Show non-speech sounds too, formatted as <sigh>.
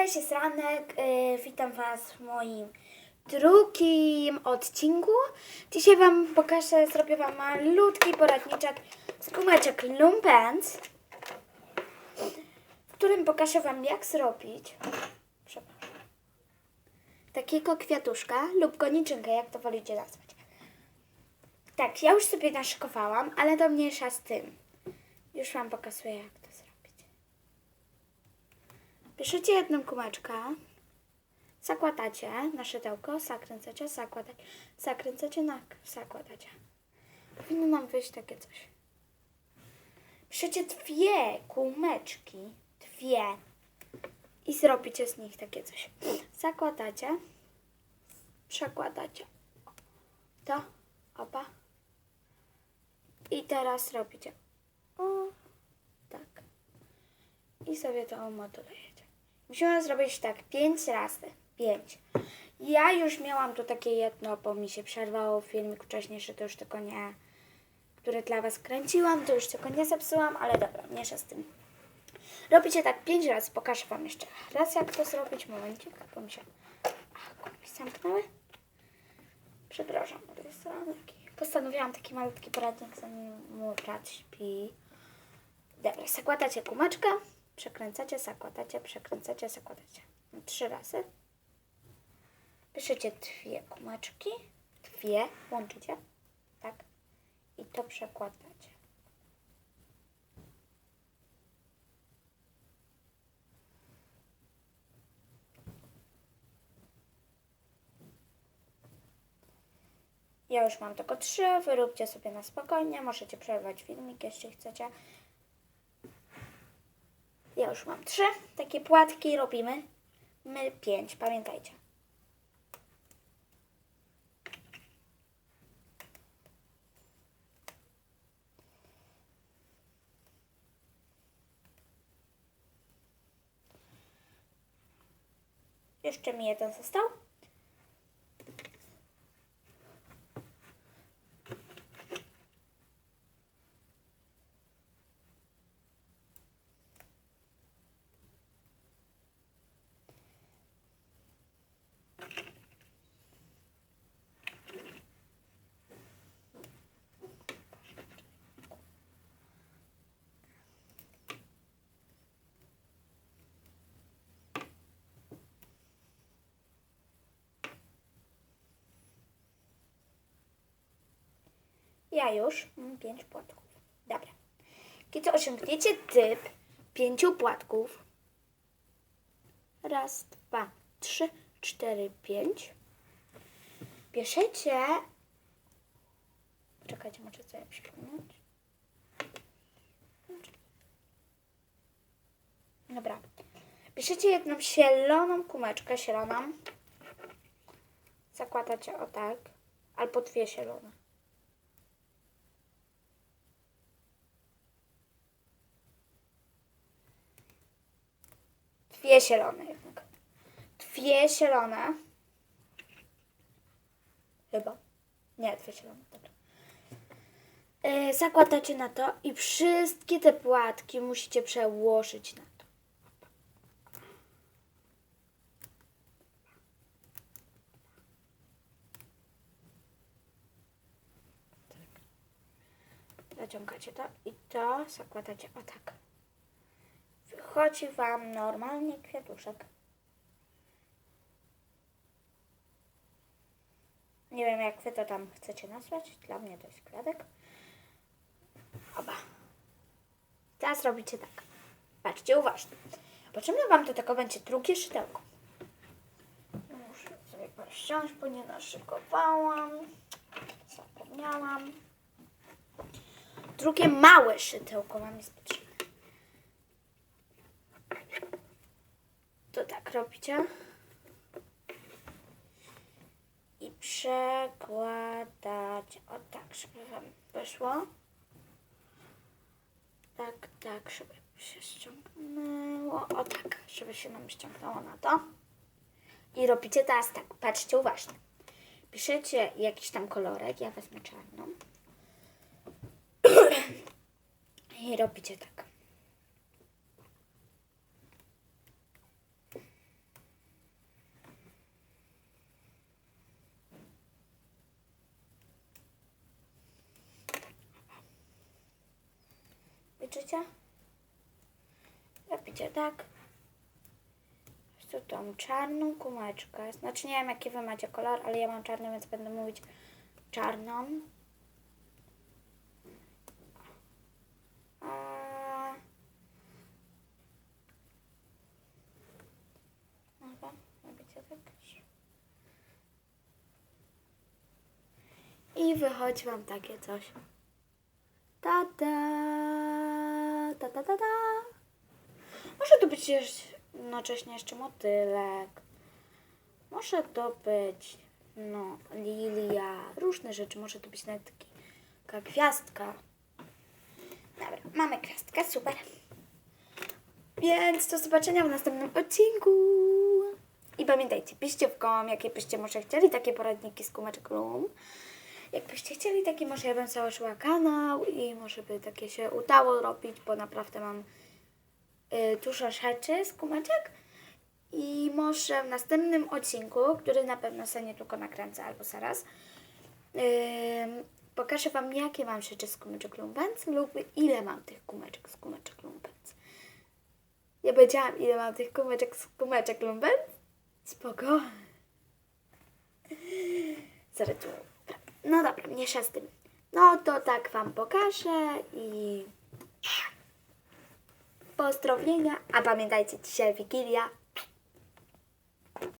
Cześć, jest Ranek. Yy, witam Was w moim drugim odcinku. Dzisiaj Wam pokażę, zrobię Wam malutki poradniczek z gumeczek Lumpens, w którym pokażę Wam jak zrobić takiego kwiatuszka lub koniczynkę, jak to wolicie nazwać. Tak, ja już sobie naszykowałam, ale to mniejsza z tym. Już Wam pokazuję jak. Bierzecie jedną kumeczkę, zakładacie na szydełko, zakręcacie, zakładacie, zakręcacie, na, zakładacie. Powinno nam wyjść takie coś. Bierzecie dwie kumeczki, dwie i zrobicie z nich takie coś. Zakładacie, przekładacie to, opa i teraz robicie o, tak i sobie to omotujecie. Musimy zrobić tak pięć razy. Pięć. Ja już miałam tu takie jedno, bo mi się przerwało filmik wcześniejszy, to już tylko nie, który dla Was kręciłam, to już tylko nie zepsułam, ale dobra, mniejsza z tym. Robicie tak pięć razy, pokażę Wam jeszcze raz, jak to zrobić. Momencik, bo mi się Ach, kurwa, zamknęły. Przepraszam, to jest taki... Postanowiłam taki malutki poradnik, zanim mój brat śpi. Dobra, zakładacie kumeczkę, przekręcacie, zakładacie, przekręcacie, zakładacie. Trzy razy. Bierzecie dwie kumeczki, dwie, łączycie, tak? I to przekładacie. Ja już mam tylko trzy, wyróbcie sobie na spokojnie, możecie przerwać filmik, jeśli chcecie. Ja już mam trzy takie płatki, robimy. My pięć, pamiętajcie. Jeszcze mi jeden został. Ja już mam pięć płatków. Dobra. Kiedy osiągniecie typ pięciu płatków, raz, dwa, trzy, cztery, pięć, bierzecie, czekajcie, muszę sobie przypomnieć. Dobra. Bierzecie jedną zieloną kumeczkę, zieloną, zakładacie o tak, albo dwie zielone. Dwie zielone jednak. Dwie zielone. Chyba. Nie, dwie zielone, dobra. Yy, zakładacie na to i wszystkie te płatki musicie przełożyć na to. Zaciągacie to i to zakładacie o tak. Wychodzi Wam normalnie kwiatuszek. Nie wiem, jak Wy to tam chcecie nazwać. Dla mnie to jest kwiatek. Oba. Teraz robicie tak. Patrzcie uważnie. Potrzebne Wam do tego będzie drugie szydełko. Muszę sobie pościąć, bo nie naszykowałam. Zapomniałam. Drugie małe szydełko Wam jest potrzebne. To robicie. I przekładać. O tak, żeby wam wyszło. Tak, tak, żeby się ściągnęło. O tak, żeby się nam ściągnęło na to. I robicie teraz tak, patrzcie uważnie. Piszecie jakiś tam kolorek, ja wezmę czarną. <clears throat> I robicie tak. Widzicie? Robicie tak. Tu tą czarną kumeczkę. Znaczy nie wiem jaki wy macie kolor, ale ja mam czarny, więc będę mówić czarną. Tak. I wychodzi wam takie coś. Ta ta ta. Może to być jednocześnie jeszcze motylek. Może to być, no, lilia. Różne rzeczy. Może to być nawet taka gwiazdka. Dobra, mamy gwiazdkę, super. Więc do zobaczenia w następnym odcinku. I pamiętajcie, piszcie w kom, jakie byście może chcieli, takie poradniki z kumeczek Loom. Jakbyście chcieli takie, może ja bym założyła kanał i może by takie się udało robić, bo naprawdę mam y, dużo rzeczy z kumeczek. I może w następnym odcinku, który na pewno sobie niedługo nakręcę albo zaraz, ym, pokażę Wam, jakie mam rzeczy z kumeczek Lumpens lub ile mam tych kumeczek z kumeczek Lumpens. Ja powiedziałam, ile mam tych kumeczek z kumeczek Lumpens? Spoko. Zaraz. No dobra, mniejsza z tym. No to tak Wam pokażę i pozdrowienia. A pamiętajcie, dzisiaj Wigilia,